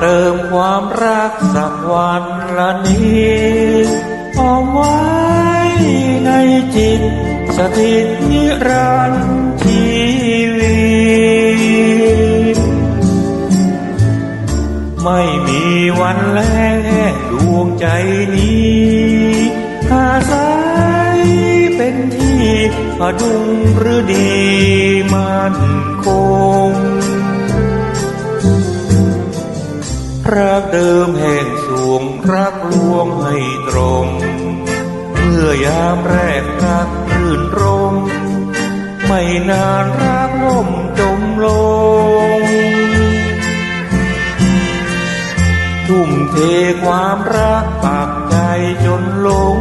เติมความรักสักวันละนี้เอาไว้ในจิตสถิตนิรันดร์ชีวิต ไม่มีวันแล้งดวงใจนี้อาศัยเป็นที่พดุงหรือดีมันคง รักเดิมแห่งสวงรักลวงให้ตรง เมื่อยามแรกรักรื่นรมไม่นานรักล่มจมลง ทุ่มเทความรักปากใจจนลง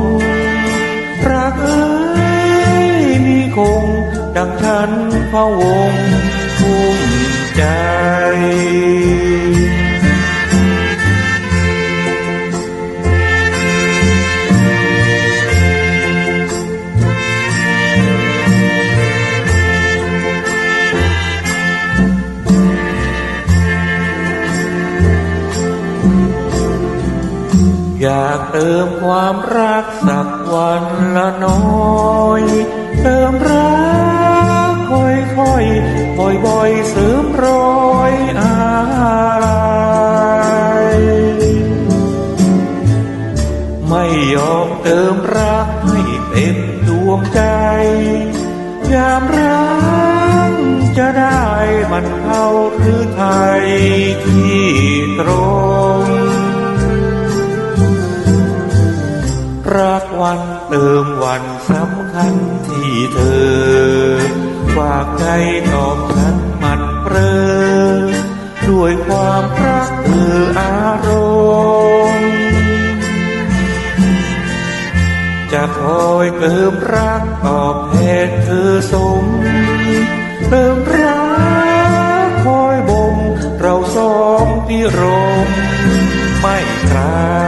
รักเอ้ยมีคง ดังฉันพะวงภูมิใจ อยากเติมความรักสักวันละน้อย เติมรักค่อยค่อยบ่อยบ่อยๆเสริมรอยอะไรไม่ยอมเติมรักให้เต็มดวงใจ ยามรักจะได้มันเข้าหรือไทย รักวันเติมวันสำคัญที่เธอฝากใจตอบฉันมันเปรอด้วยความรักเธออารมณ์จะคอยเติมรักตอบแทนเธอสม เติมรักคอยบ่มเราสองพิรมไม่คลา